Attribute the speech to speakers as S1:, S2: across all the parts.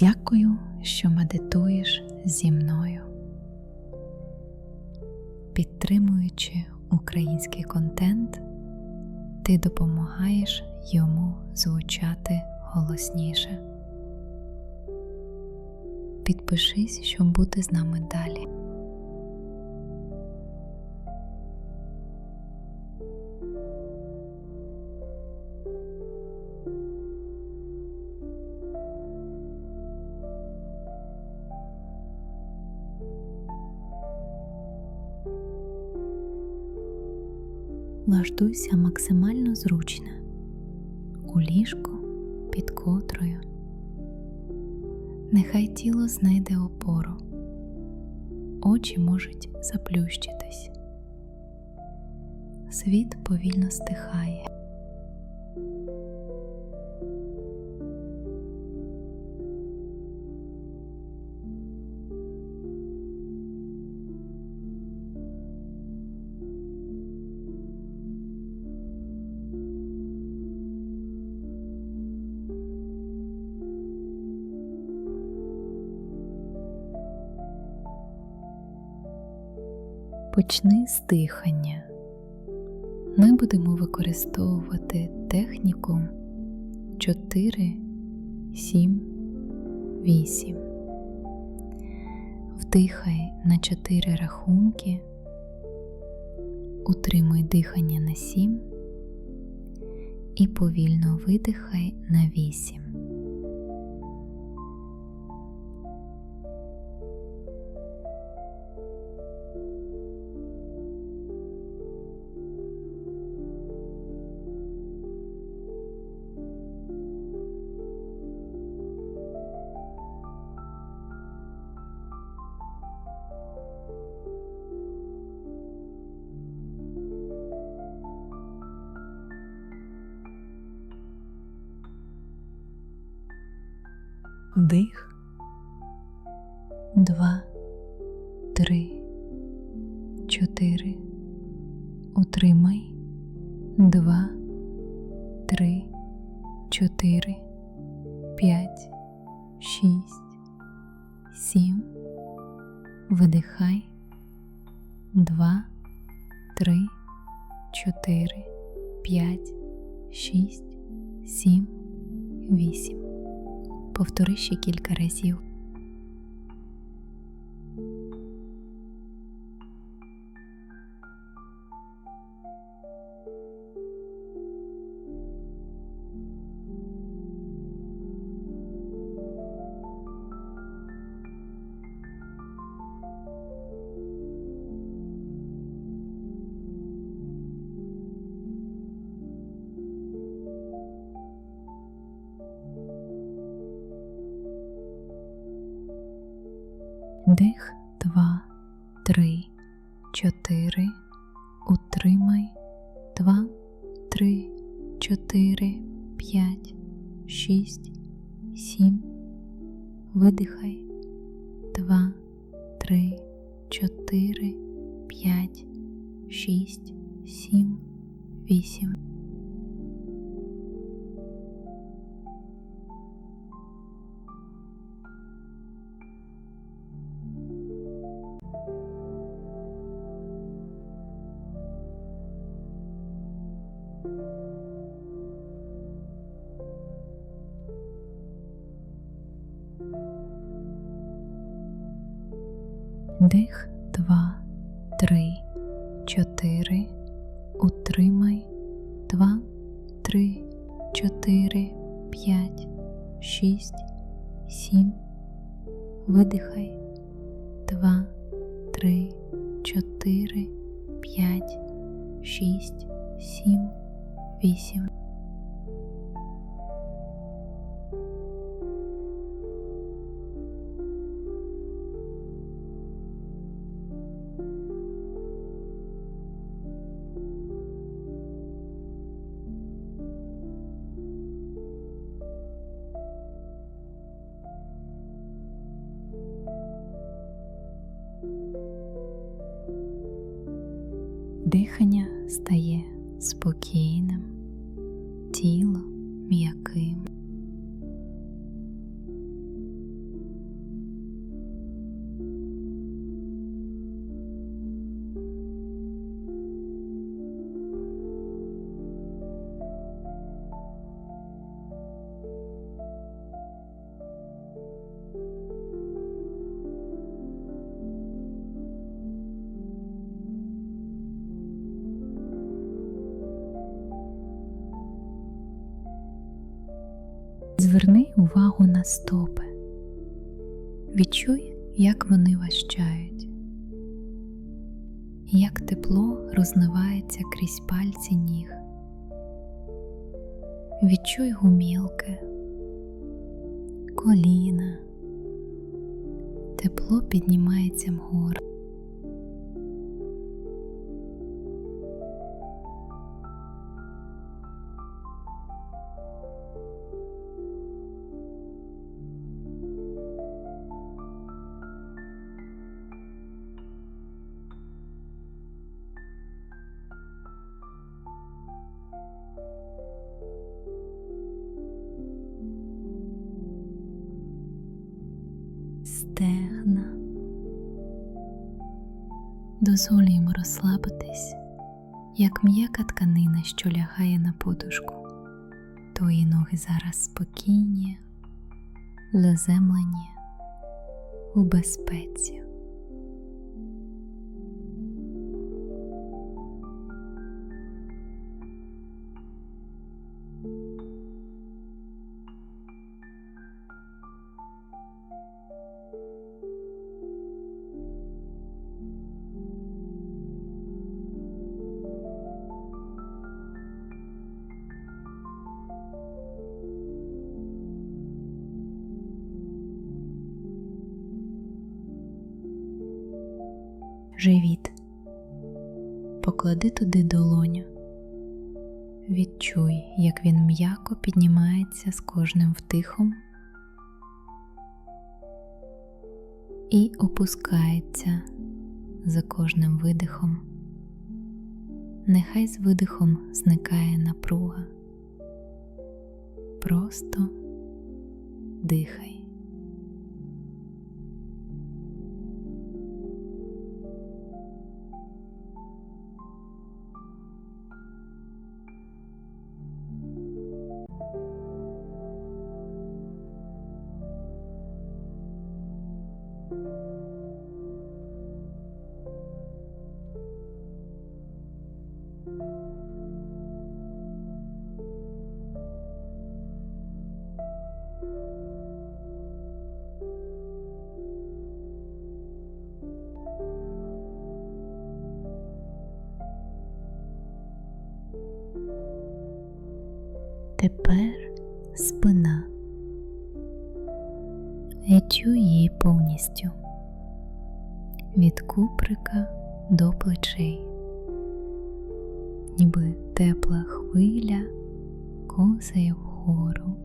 S1: Дякую, що медитуєш зі мною. Підтримуючи український контент, ти допомагаєш йому звучати голосніше. Підпишись, щоб бути з нами далі. Влаштуйся максимально зручно у ліжку під котрою. Нехай тіло знайде опору, очі можуть заплющитись. Світ повільно стихає. Почни з дихання. Ми будемо використовувати техніку 4, 7, 8. Вдихай на 4 рахунки, утримуй дихання на 7 і повільно видихай на 8. Вдих. Два, три, чотири. Утримай. Два, три, чотири, п'ять, шість, сім. Видихай. Два, три, чотири, п'ять, шість, сім, вісім. Повтори ще кілька разів. Дих, два, три, чотири. Утримай. Два, три, чотири, п'ять, шість, сім. Видихай. Два, три, чотири, п'ять, шість, сім, вісім. 4, 5, 6, 7. Видихай 2, 3, 4, 5, 6, 7, 8. Дихання стає спокійним, тіло м'яким. Зверни увагу на стопи. Відчуй, як вони ващають, як тепло розливається крізь пальці ніг. Відчуй гумілки, коліна, тепло піднімається вгору. Стегна. Дозволюємо розслабитись, як м'яка тканина, що лягає на подушку. Твої ноги зараз спокійні, заземлені у безпеці. Живіт. Поклади туди долоню. Відчуй, як він м'яко піднімається з кожним втихом і опускається за кожним видихом. Нехай з видихом зникає напруга. Просто дихай. Ковзає вгору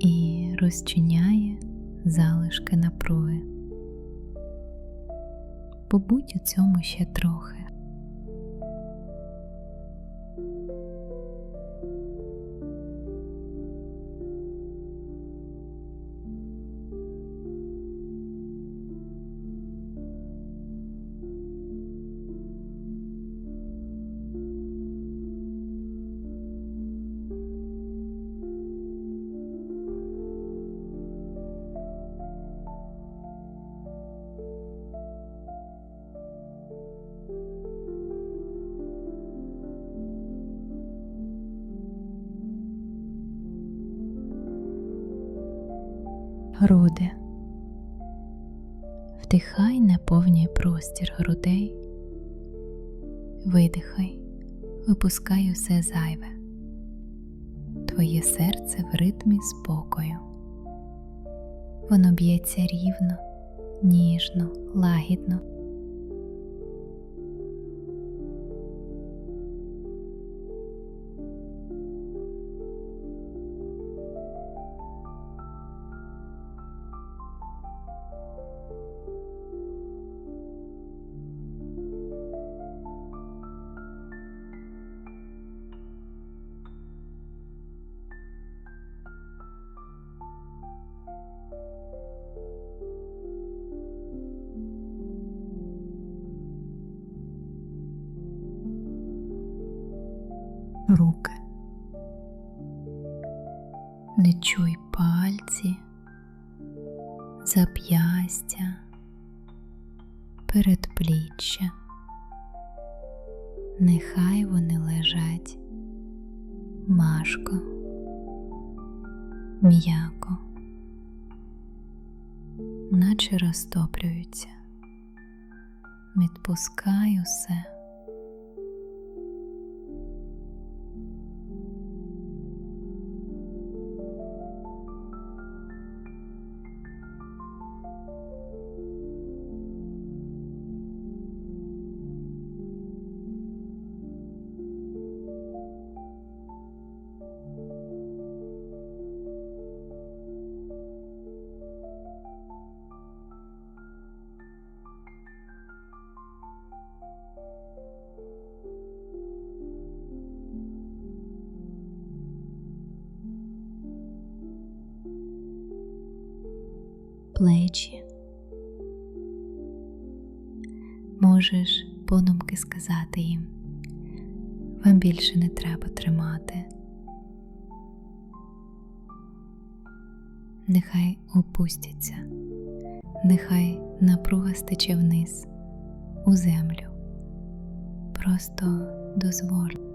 S1: і розчиняє залишки напруги. Побудь у цьому ще трохи. Груди. Вдихай, наповнюй простір грудей, видихай, випускай усе зайве, твоє серце в ритмі спокою. Воно б'ється рівно, ніжно, лагідно. Не чуй пальці, зап'ястя, передпліччя. Нехай вони лежать важко, м'яко, наче розтоплюються. Відпускай усе. Плечі. Можеш подумки сказати їм, вам більше не треба тримати. Нехай опустяться, нехай напруга стече вниз у землю. Просто дозволь.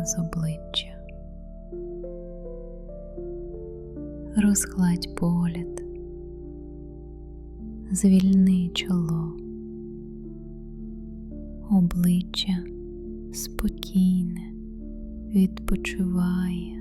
S1: М'яз обличчя, розгладь погляд, звільни чоло, обличчя спокійне, відпочиває.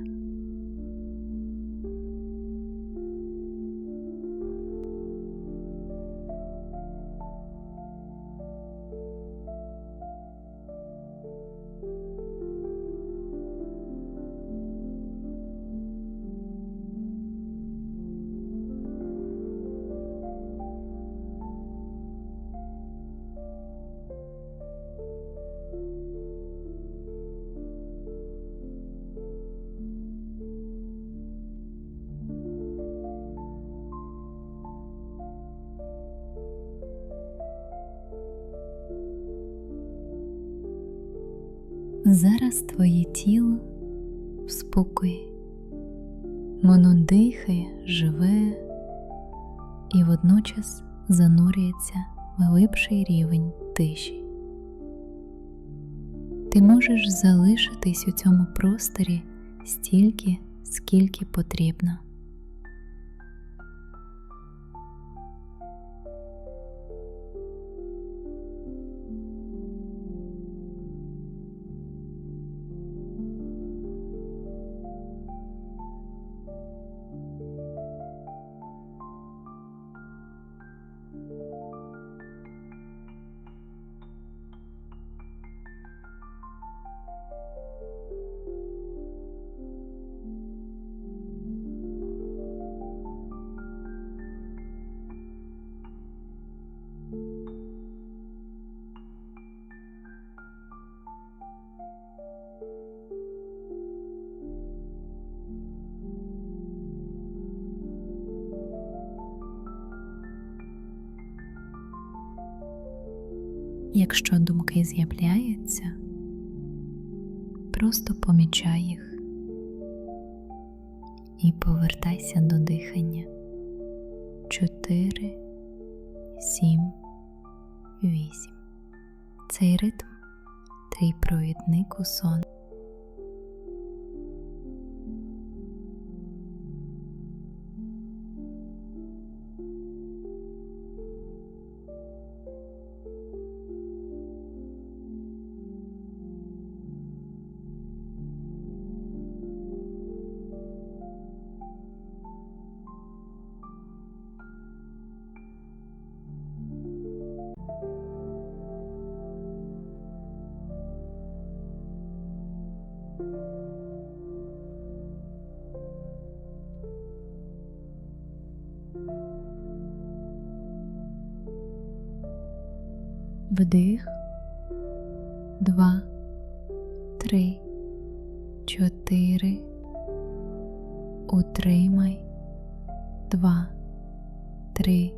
S1: Зараз твоє тіло в спокої, воно дихає, живе і водночас занурюється в глибший рівень тиші. Ти можеш залишитись у цьому просторі стільки, скільки потрібно. Якщо думки з'являються, просто помічай їх і повертайся до дихання. Чотири, сім, вісім. Цей ритм твій провідник у сон. Вдих, два, три, чотири. Утримай. Два, три,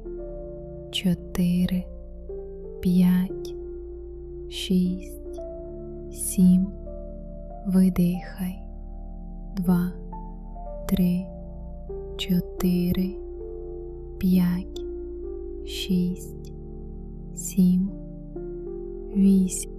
S1: чотири, п'ять, шість, сім. Видихай. Два, три, чотири, п'ять, шість, сім, вісім.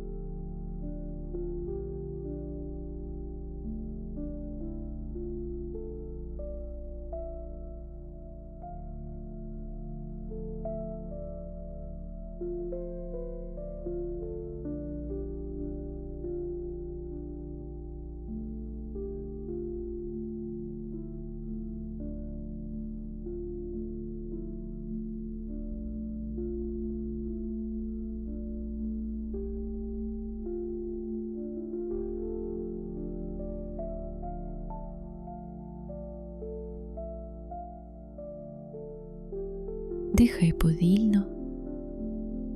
S1: Дихай повільно,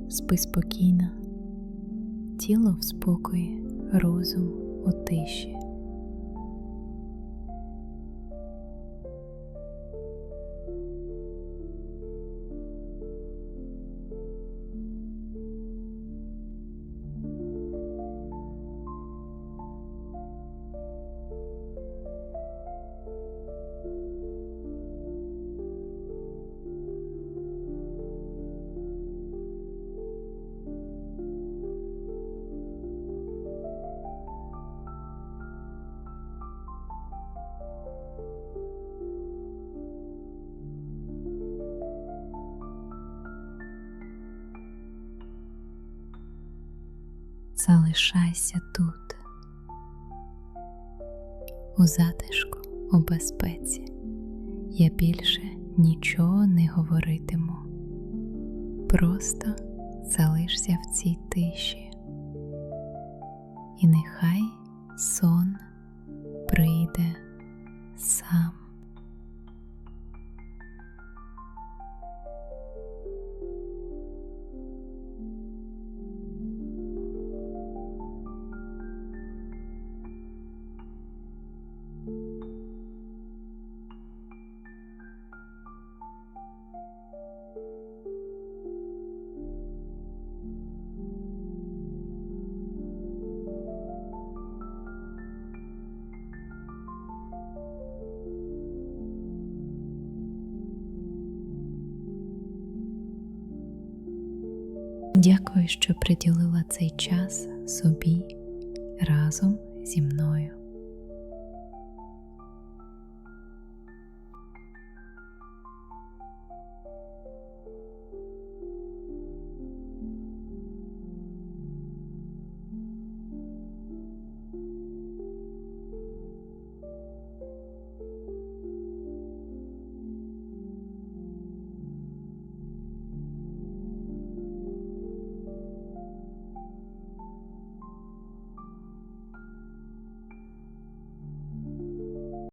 S1: спи спокійно, тіло в спокої, розум у тиші. Залишайся тут, у затишку, у безпеці. Я більше нічого не говоритиму. Просто залишся в цій тиші, і нехай сон прийде сам. Дякую, що приділила цей час собі разом зі мною.